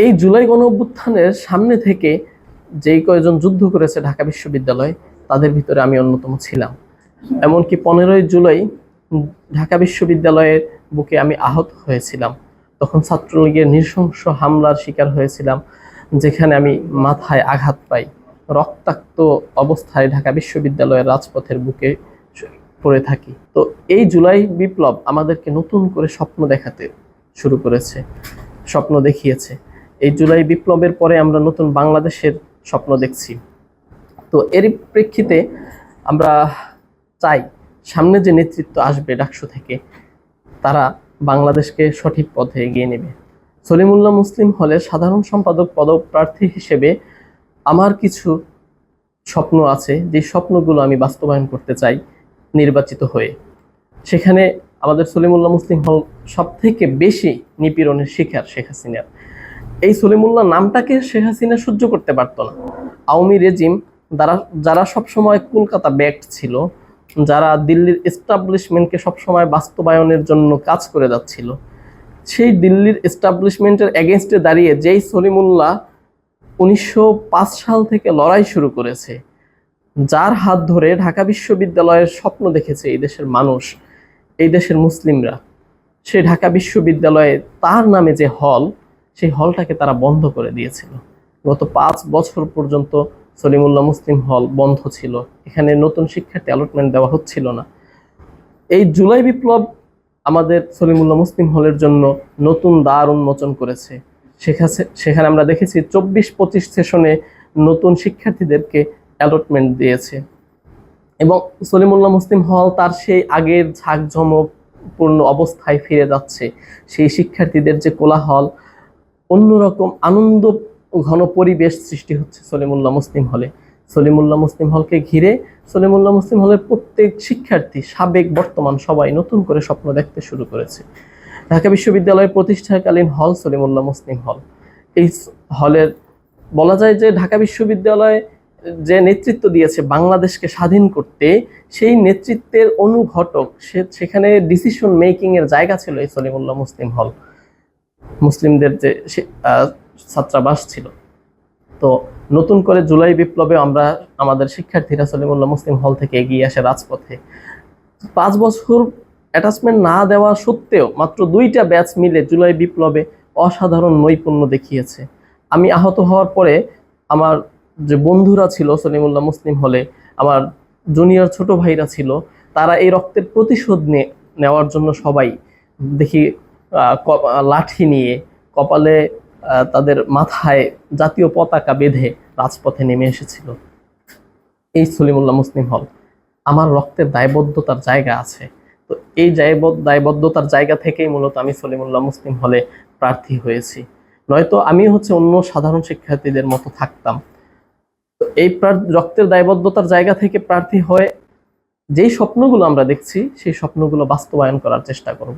এই জুলাই গণ অভ্যুত্থানের সামনে থেকে যেই কয়জন যুদ্ধ করেছে ঢাকা বিশ্ববিদ্যালয়, তাদের ভিতরে আমি অন্যতম ছিলাম। এমনকি পনেরোই জুলাই ঢাকা বিশ্ববিদ্যালয়ের বুকে আমি আহত হয়েছিলাম। তখন ছাত্রলীগের নৃশংস হামলার শিকার হয়েছিলাম, যেখানে আমি মাথায় আঘাত পাই। রক্তাক্ত অবস্থায় ঢাকা বিশ্ববিদ্যালয়ের রাজপথের বুকে পড়ে থাকি। তো এই জুলাই বিপ্লব আমাদেরকে নতুন করে স্বপ্ন দেখাতে শুরু করেছে, স্বপ্ন দেখিয়েছে। এই জুলাই বিপ্লবের পরে আমরা নতুন বাংলাদেশের স্বপ্ন দেখছি। তো এরই প্রেক্ষিতে আমরা চাই সামনে যে নেতৃত্ব আসবে ডাকসু থেকে, তারা বাংলাদেশকে সঠিক পথে এগিয়ে নেবে। সলিমুল্লাহ মুসলিম হলে সাধারণ সম্পাদক পদপ্রার্থী হিসেবে আমার কিছু স্বপ্ন আছে, যে স্বপ্নগুলো আমি বাস্তবায়ন করতে চাই নির্বাচিত হয়ে। সেখানে আমাদের সলিমুল্লাহ মুসলিম হল সব থেকে বেশি নিপীড়নের শিকার শেখ হাসিনার। এই সলিমুল্লাহ নামটাকে শেখ হাসিনা সহ্য করতে পারতো না। আওয়ামী রেজিম যারা যারা সবসময় কলকাতা ব্যাক্ট ছিল, যারা দিল্লির এস্টাবলিশমেন্টকে সবসময় বাস্তবায়নের জন্য কাজ করে যাচ্ছিল, সেই দিল্লির এস্টাবলিশমেন্টের এগেনস্টে দাঁড়িয়ে যেই সলিমুল্লাহ উনিশশো পাঁচ সাল থেকে লড়াই শুরু করেছে, যার হাত ধরে ঢাকা বিশ্ববিদ্যালয়ের স্বপ্ন দেখেছে এই দেশের মানুষ, এই দেশের মুসলিমরা। সে ঢাকা বিশ্ববিদ্যালয়ে তার নামে যে হল সেই হলটাকে তারা বন্ধ করে দিয়েছিল। গত পাঁচ বছর পর্যন্ত সলিমুল্লাহ মুসলিম হল বন্ধ ছিল। এখানে নতুন শিক্ষার্থী অ্যালটমেন্ট দেওয়া হচ্ছিল না। এই জুলাই বিপ্লব আমাদের সলিমুল্লাহ মুসলিম হলের জন্য নতুন দ্বার উন্মোচন করেছে। সেখানে সেখানে আমরা দেখেছি চব্বিশ পঁচিশ সেশনে নতুন শিক্ষার্থীদেরকে অ্যালটমেন্ট দিয়েছে। এবং সলিমুল্লাহ মুসলিম হল তার সেই আগের ঝাঁকঝমকপূর্ণ অবস্থায় ফিরে যাচ্ছে। সেই শিক্ষার্থীদের যে কোলাহল অন্যরকম আনন্দ ঘন পরিবেশ সৃষ্টি হচ্ছে সলিমুল্লাহ মুসলিম হলে। সলিমুল্লাহ মুসলিম হলকে ঘিরে সলিমুল্লাহ মুসলিম হলের প্রত্যেক শিক্ষার্থী সাবেক বর্তমান সবাই নতুন করে স্বপ্ন দেখতে শুরু করেছে। ঢাকা বিশ্ববিদ্যালয়ের প্রতিষ্ঠাকালীন হল সলিমুল্লাহ মুসলিম হল। এই হলের বলা যায় যে ঢাকা বিশ্ববিদ্যালয়ে যে নেতৃত্ব দিয়েছে বাংলাদেশকে স্বাধীন করতে, সেই নেতৃত্বের অনুঘটক সে সেখানে ডিসিশন মেকিং এর জায়গা ছিল এই সলিমুল্লাহ মুসলিম হল। মুসলিমদের যে ছাত্রাবাস ছিল। তো নতুন করে জুলাই বিপ্লবে আমরা আমাদের শিক্ষার্থীরা সলিমুল্লাহ মুসলিম হল থেকে এগিয়ে আসে রাজপথে। পাঁচ বছর অ্যাটাচমেন্ট না দেওয়া সত্ত্বেও মাত্র দুইটা ব্যাচ মিলে জুলাই বিপ্লবে অসাধারণ নৈপুণ্য দেখিয়েছে। আমি আহত হওয়ার পরে আমার যে বন্ধুরা ছিল সলিমুল্লাহ মুসলিম হলে, আমার জুনিয়র ছোট ভাইরা ছিল, তারা এই রক্তের প্রতিশোধ নেওয়ার জন্য সবাই দেখি লাঠি নিয়ে কপালে তাদের মাথায় জাতীয় পতাকা বেঁধে রাজপথে নেমে এসেছিল। এই সলিমুল্লাহ মুসলিম হল। আমার রক্তের দায়বদ্ধতার জায়গা আছে। তো এই দায়বদ্ধ দায়বদ্ধতার জায়গা থেকেই মূলত আমি সলিমুল্লাহ মুসলিম হলে প্রার্থী হয়েছি। নয়তো আমি হচ্ছে অন্য সাধারণ শিক্ষার্থীদের মতো থাকতাম। তো এই রক্তের দায়বদ্ধতার জায়গা থেকে প্রার্থী হয়ে যেই স্বপ্নগুলো আমরা দেখছি, সেই স্বপ্নগুলো বাস্তবায়ন করার চেষ্টা করব।